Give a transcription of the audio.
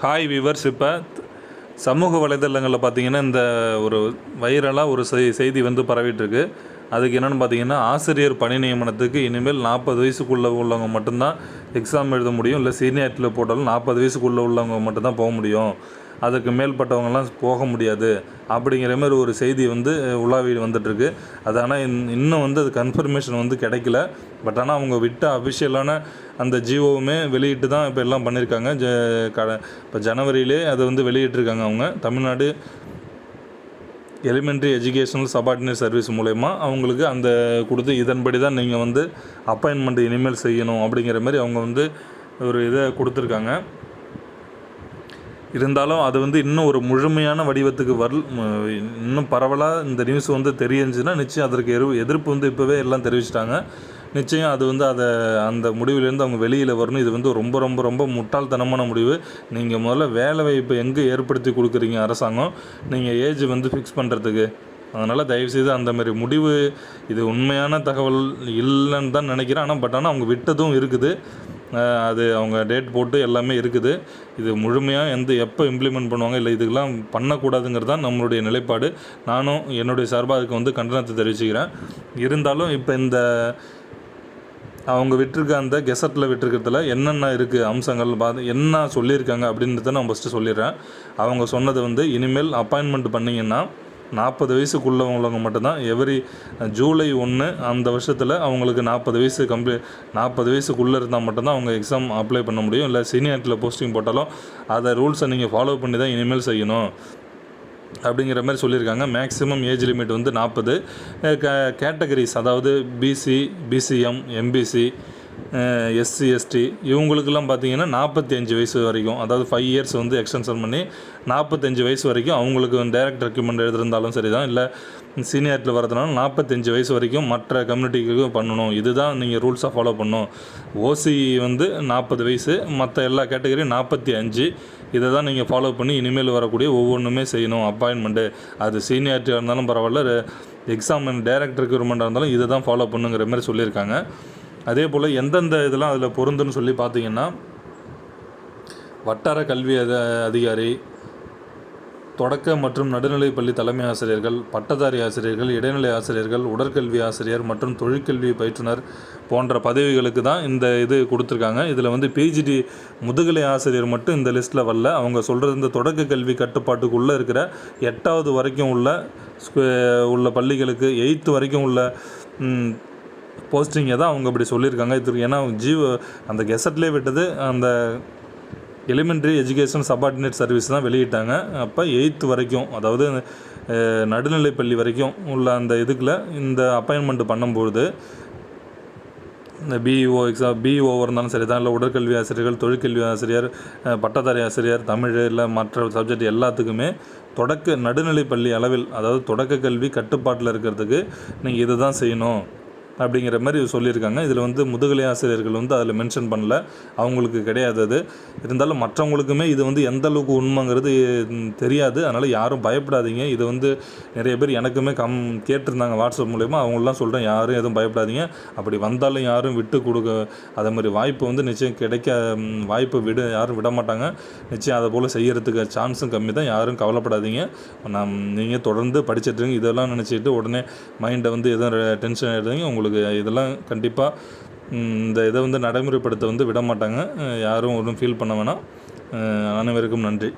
Hi viewers இப்போ சமூக வலைதளங்களில் பார்த்தீங்கன்னா இந்த ஒரு வைரலாக ஒரு செய்தி வந்து பரவிட்டுருக்கு அதுக்கு என்னென்னு பார்த்தீங்கன்னா ஆசிரியர் பணி நியமனத்துக்கு இனிமேல் நாற்பது வயசுக்குள்ளே உள்ளவங்க மட்டும்தான் எக்ஸாம் எழுத முடியும். இல்லை சீனியாரிட்டியில் போட்டாலும் நாற்பது வயசுக்குள்ளே உள்ளவங்க மட்டும்தான் போக முடியும். அதுக்கு மேல்பட்டவங்கலாம் போக முடியாது. அப்படிங்கிற மாதிரி ஒரு செய்தி வந்து உலாவி வந்துட்டுருக்கு. அது ஆனால் இன் இன்னும் வந்து அது கன்ஃபர்மேஷன் வந்து கிடைக்கல. பட் ஆனால் அவங்க விட்ட அஃபிஷியலான அந்த ஜியோவுமே வெளியிட்டு தான் இப்போ எல்லாம் பண்ணியிருக்காங்க. ஜ க இப்போ ஜனவரியிலே அதை வந்து வெளியிட்டிருக்காங்க அவங்க. Tamil Nadu elementary educational subordinate service மூலயமா அவங்களுக்கு அந்த கொடுத்து இதன்படி தான் நீங்கள் வந்து அப்பாயின்மெண்ட் இனிமேல் செய்யணும் அப்படிங்கிற மாதிரி அவங்க வந்து ஒரு இதை கொடுத்துருக்காங்க. இருந்தாலும் அது வந்து இன்னும் ஒரு முழுமையான வடிவத்துக்கு வரல் இன்னும் பரவலாக இந்த நியூஸ் வந்து தெரிஞ்சுன்னா நிச்சயம் அதற்கு எரு எதிர்ப்பு வந்து இப்போவே எல்லாம் தெரிவிச்சிட்டாங்க. நிச்சயம் அது வந்து அதை அந்த முடிவிலேருந்து அவங்க வெளியில் வரணும். இது வந்து ரொம்ப ரொம்ப ரொம்ப முட்டாள்தனமான முடிவு. நீங்கள் முதல்ல வேலை வாய்ப்பு எங்கே ஏற்படுத்தி கொடுக்குறீங்க அரசாங்கம்? நீங்கள் ஏஜ் வந்து ஃபிக்ஸ் பண்ணுறதுக்கு அதனால் தயவுசெய்து அந்த மாதிரி முடிவு இது உண்மையான தகவல் இல்லைன்னு தான் நினைக்கிறேன். ஆனால் பட் ஆனால் அவங்க விட்டதும் இருக்குது. அது அவங்க டேட் போட்டு எல்லாமே இருக்குது. இது முழுமையாக எந்த எப்போ இம்ப்ளிமெண்ட் பண்ணுவாங்க இல்லை இதுக்கெல்லாம் பண்ணக்கூடாதுங்கிறது தான் நம்மளுடைய நிலைப்பாடு. நானும் என்னுடைய சார்பாக அதுக்கு வந்து கண்டனத்தை தெரிவிச்சுக்கிறேன். இருந்தாலும் இப்போ இந்த அவங்க விட்டுருக்க அந்த கெசட்டில் விட்டுருக்கிறதுல என்னென்ன இருக்குது அம்சங்கள் பார்த்து என்ன சொல்லியிருக்காங்க அப்படின்றத நான் ஃபஸ்ட்டு சொல்லிடுறேன். அவங்க சொன்னது வந்து இனிமேல் அப்பாயின்மெண்ட் பண்ணிங்கன்னா நாற்பது வயசுக்குள்ளவங்களவங்க மட்டும்தான். எவ்ரி ஜூலை ஒன்று அந்த வருஷத்தில் அவங்களுக்கு நாற்பது வயசு கம்ப்ளீ நாற்பது வயசுக்குள்ளே இருந்தால் மட்டும்தான் அவங்க எக்ஸாம் அப்ளை பண்ண முடியும். இல்லை சீனியாரிட்டியில் போஸ்டிங் போட்டாலும் அதை ரூல்ஸை நீங்கள் ஃபாலோ பண்ணி தான் இனிமேல் செய்யணும். அப்படிங்கிற மாதிரி சொல்லியிருக்காங்க. மேக்ஸிமம் ஏஜ் லிமிட் வந்து நாற்பது. கேட்டகரிஸ் அதாவது BC BCM MBC SC ST இவங்களுக்கெல்லாம் பார்த்தீங்கன்னா நாற்பத்தி அஞ்சு வயசு வரைக்கும் அதாவது ஃபைவ் இயர்ஸ் வந்து எக்ஸ்டென்ஷன் பண்ணி நாற்பத்தஞ்சு வயசு வரைக்கும் அவங்களுக்கு டைரக்ட் ரெக்யூமெண்ட் எழுதிருந்தாலும் சரி தான் இல்லை சீனியாரிட்டியில் வரதுனால நாற்பத்தஞ்சு வயசு வரைக்கும் மற்ற கம்யூனிட்டிக்கும் பண்ணணும். இதுதான் நீங்கள் ரூல்ஸாக ஃபாலோ பண்ணணும். ஓசி வந்து நாற்பது வயசு மற்ற எல்லா கேட்டகரியும் நாற்பத்தி அஞ்சு. இதை தான் நீங்கள் ஃபாலோ பண்ணி இனிமேல் வரக்கூடிய ஒவ்வொன்றுமே செய்யணும். அப்பாயின்மெண்ட்டு அது சீனியாரிட்டியாக இருந்தாலும் பரவாயில்ல எக்ஸாம் டைரக்ட் ரெக்யூர்மெண்ட்டாக இருந்தாலும் இதை தான் ஃபாலோ பண்ணுங்கிற மாதிரி சொல்லியிருக்காங்க. அதே போல் எந்தெந்த இதெல்லாம் அதில் பொருந்துன்னு சொல்லி பார்த்தீங்கன்னா வட்டார கல்வி அதிகாரி தொடக்க மற்றும் நடுநிலைப் பள்ளி தலைமை ஆசிரியர்கள் பட்டதாரி ஆசிரியர்கள் இடைநிலை ஆசிரியர்கள் உடற்கல்வி ஆசிரியர் மற்றும் தொழிற்கல்வி பயிற்றுனர் போன்ற பதவிகளுக்கு தான் இந்த இது கொடுத்துருக்காங்க. இதில் வந்து பிஜிடி முதுகலை ஆசிரியர் மட்டும் இந்த லிஸ்ட்டில் வரல. அவங்க சொல்கிறது இந்த தொடக்க கல்வி கட்டுப்பாட்டுக்குள்ளே இருக்கிற எட்டாவது வரைக்கும் உள்ள உள்ள பள்ளிகளுக்கு எயித்து வரைக்கும் உள்ள போஸ்டிங்கை தான் அவங்க இப்படி சொல்லியிருக்காங்க. இது ஏன்னா ஜீவ அந்த கெசட்லேயே விட்டது அந்த எலிமெண்ட்ரி எஜுகேஷன் சபார்டினேட் சர்வீஸ் தான் வெளியிட்டாங்க. அப்போ எயித்து வரைக்கும் அதாவது நடுநிலைப்பள்ளி பள்ளி வரைக்கும் உள்ள அந்த இதுக்குள்ள இந்த அப்பாயின்மெண்ட் பண்ணும்பொழுது இந்த பிஇஓ எக்ஸாம் பிஇஓ இருந்தாலும் சரி தான் இல்லை உடற்கல்வி ஆசிரியர்கள் தொழிற்கல்வி ஆசிரியர் பட்டதாரி ஆசிரியர் தமிழ் இல்லை மற்ற சப்ஜெக்ட் எல்லாத்துக்குமே தொடக்க நடுநிலைப்பள்ளி அளவில் அதாவது தொடக்க கல்வி கட்டுப்பாட்டில் இருக்கிறதுக்கு நீங்கள் இது தான் செய்யணும். அப்படிங்கிற மாதிரி சொல்லியிருக்காங்க. இதில் வந்து முதுகலை ஆசிரியர்கள் வந்து அதில் மென்ஷன் பண்ணல. அவங்களுக்கு கிடையாது அது. இருந்தாலும் மற்றவங்களுக்குமே இது வந்து எந்த அளவுக்கு உண்மைங்கிறது தெரியாது. அதனால் யாரும் பயப்படாதீங்க. இது வந்து நிறைய பேர் எனக்குமே கம் கேட்டிருந்தாங்க வாட்ஸ்அப் மூலயமா. அவங்களாம் சொல்கிறேன் யாரும் எதுவும் பயப்படாதீங்க. அப்படி வந்தாலும் யாரும் விட்டு கொடுக்க அதே மாதிரி வாய்ப்பு வந்து நிச்சயம் கிடைக்க வாய்ப்பு விட யாரும் விட மாட்டாங்க. நிச்சயம் அதை போல் செய்கிறதுக்கு சான்ஸும் கம்மி தான். யாரும் கவலைப்படாதீங்க. நான் நீங்கள் தொடர்ந்து படிச்சுட்டுருங்க இதெல்லாம் நினச்சிட்டு உடனே மைண்டை வந்து எதுவும் டென்ஷன் ஆகிடுறீங்க உங்களுக்கு இதெல்லாம் கண்டிப்பாக இந்த இதை வந்து நடைமுறைப்படுத்த வந்து விட மாட்டாங்க யாரும் ஒன்றும் ஃபீல் பண்ண வேணாம். அனைவருக்கும் நன்றி.